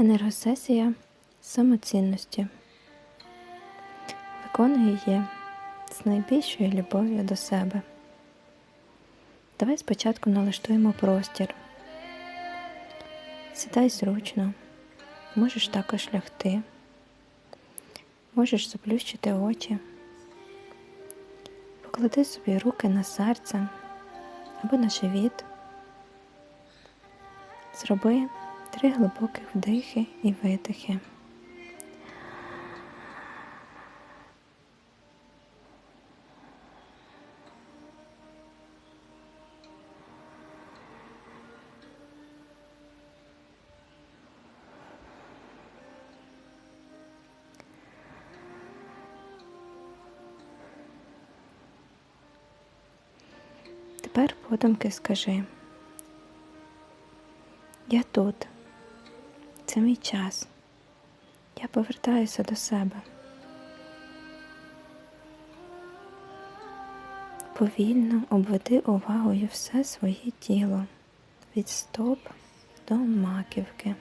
Енергосесія самоцінності. Виконую її з найбільшою любов'ю до себе. Давай спочатку налаштуємо простір. Сідай зручно, можеш також лягти, можеш заплющити очі, поклади собі руки на серце або на живіт. Зроби три глибоких вдихи і видихи. Тепер подумки скажи. Я тут. Це мій час. Я повертаюся до себе. Повільно обведи увагою все своє тіло від стоп до маківки.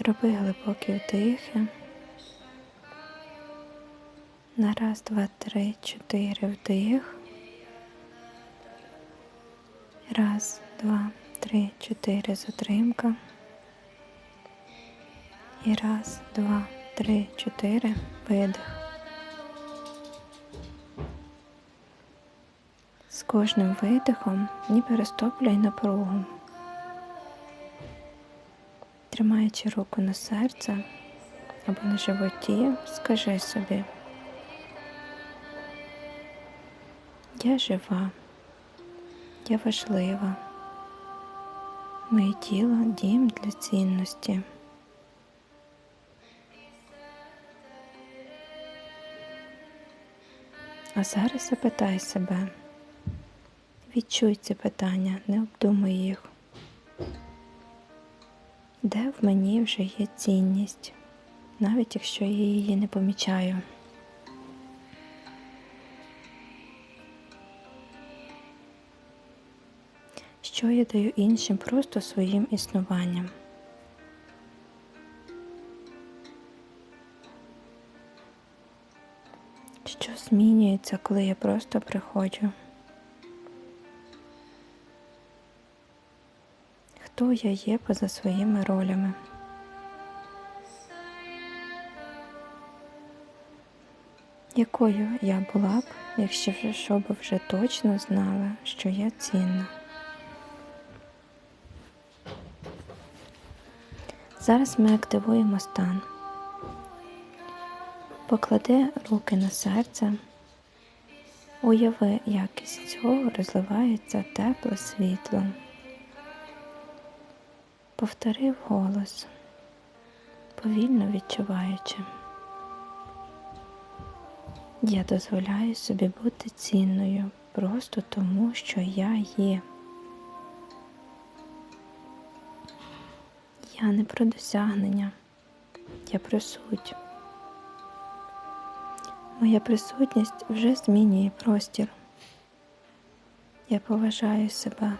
Роби глибокі вдихи. На раз, два, три, чотири вдих. Раз, два, три, чотири затримка. І раз, два, три, чотири видих. З кожним видихом ніби розтоплюй напругу. Тримаючи руку на серце або на животі, скажи собі. Я жива, я важлива. Моє тіло дім для цінності. А зараз запитай себе, відчуй ці питання, не обдумуй їх. Де в мені вже є цінність, навіть якщо я її не помічаю. Що я даю іншим просто своїм існуванням. Що змінюється, коли я просто приходжу? Хто я є поза своїми ролями? Якою я була б, якщо б вже точно знала, що я цінна? Зараз ми активуємо стан. Поклади руки на серце, уяви, як із цього розливається тепле світло. Повтори вголос, повільно відчуваючи. Я дозволяю собі бути цінною просто тому, що я є. Я не про досягнення, я про суть. Моя присутність вже змінює простір. Я поважаю себе,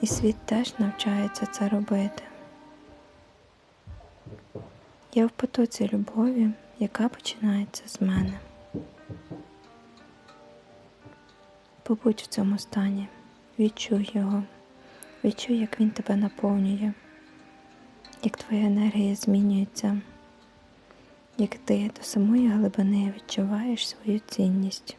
і світ теж навчається це робити. Я в потоці любові, яка починається з мене. Побудь в цьому стані, відчуй його. Відчуй, як він тебе наповнює, як твоя енергія змінюється, як ти до самої глибини відчуваєш свою цінність.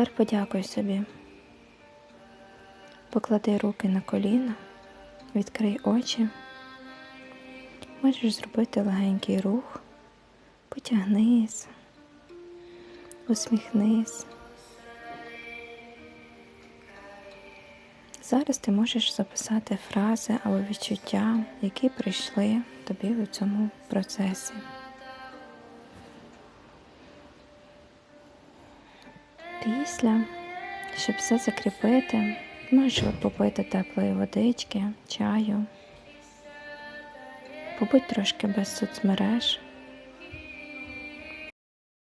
Тепер подякуй собі. Поклади руки на коліна, відкрий очі. Можеш зробити легенький рух, потягнись, усміхнись. Зараз ти можеш записати фрази або відчуття, які прийшли тобі у цьому процесі. Після, щоб все закріпити, можеш попити теплої водички, чаю. Побудь трошки без соцмереж,